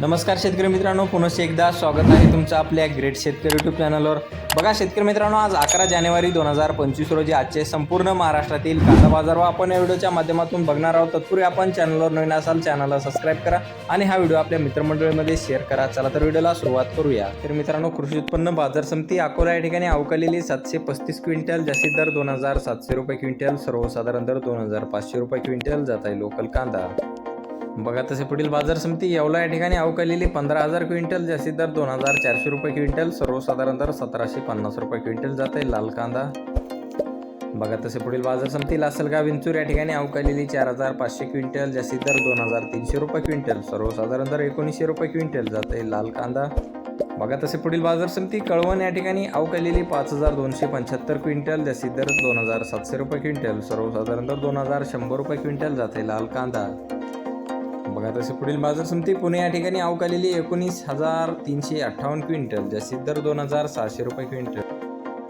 नमस्कार शेतकरी मित्रांनो पुनश्च एकदा स्वागत आहे तुमचं आपल्या ग्रेट शेतकरी यूट्यूब चॅनलवर बघा शेतकरी मित्रांनो आज अकरा जानेवारी दोन हजार पंचवीस रोजी आजचे संपूर्ण महाराष्ट्रातील कांदा बाजार व आपण या व्हिडिओच्या माध्यमातून बघणार आहोत. तत्पूर्वी आपण चॅनलवर नवीन असाल चॅनलला सबस्क्राईब करा आणि हा व्हिडिओ आपल्या मित्रमंडळीमध्ये शेअर करा. चला तर व्हिडिओला सुरुवात करूया. तर मित्रांनो कृषी उत्पन्न बाजार समिती अकोला या ठिकाणी अवकालेली सातशे पस्तीस क्विंटल जास्तीत दर दोन हजार सातशे रुपये क्विंटल सर्वसाधारण दर दोन हजार पाचशे रुपये क्विंटल जात आहे लोकल कांदा. बघा तसे पुढील बाजार समिती येवला या ठिकाणी अवकालेली पंधरा हजार क्विंटल जास्तीत दर दोन हजार चारशे रुपये क्विंटल सर्वसाधारण दर सतराशे पन्नास रुपये क्विंटल जात आहे लाल कांदा. बघा तसे पुढील बाजार समिती लासलगाव विंचूर या ठिकाणी अवकालेली चार हजार पाचशे क्विंटल जास्तीत दर दोन हजार तीनशे रुपये क्विंटल सर्वसाधारण दर एकोणीसशे रुपये क्विंटल जात आहे लाल कांदा. बघा तसे पुढील बाजार समिती कळवण या ठिकाणी अवकालेली पाच हजार दोनशे पंच्याहत्तर क्विंटल जास्तीत दर दोन हजार सातशे रुपये क्विंटल सर्वसाधारण दर दोन हजार शंभर रुपये क्विंटल जात आहे लाल कांदा. बघा तसे पुढील बाजार समिती पुणे या ठिकाणी अवकालेली एकोणीस हजार तीनशे अठ्ठावन्न क्विंटल जास्तीत दर दोन हजार सहाशे रुपये क्विंटल.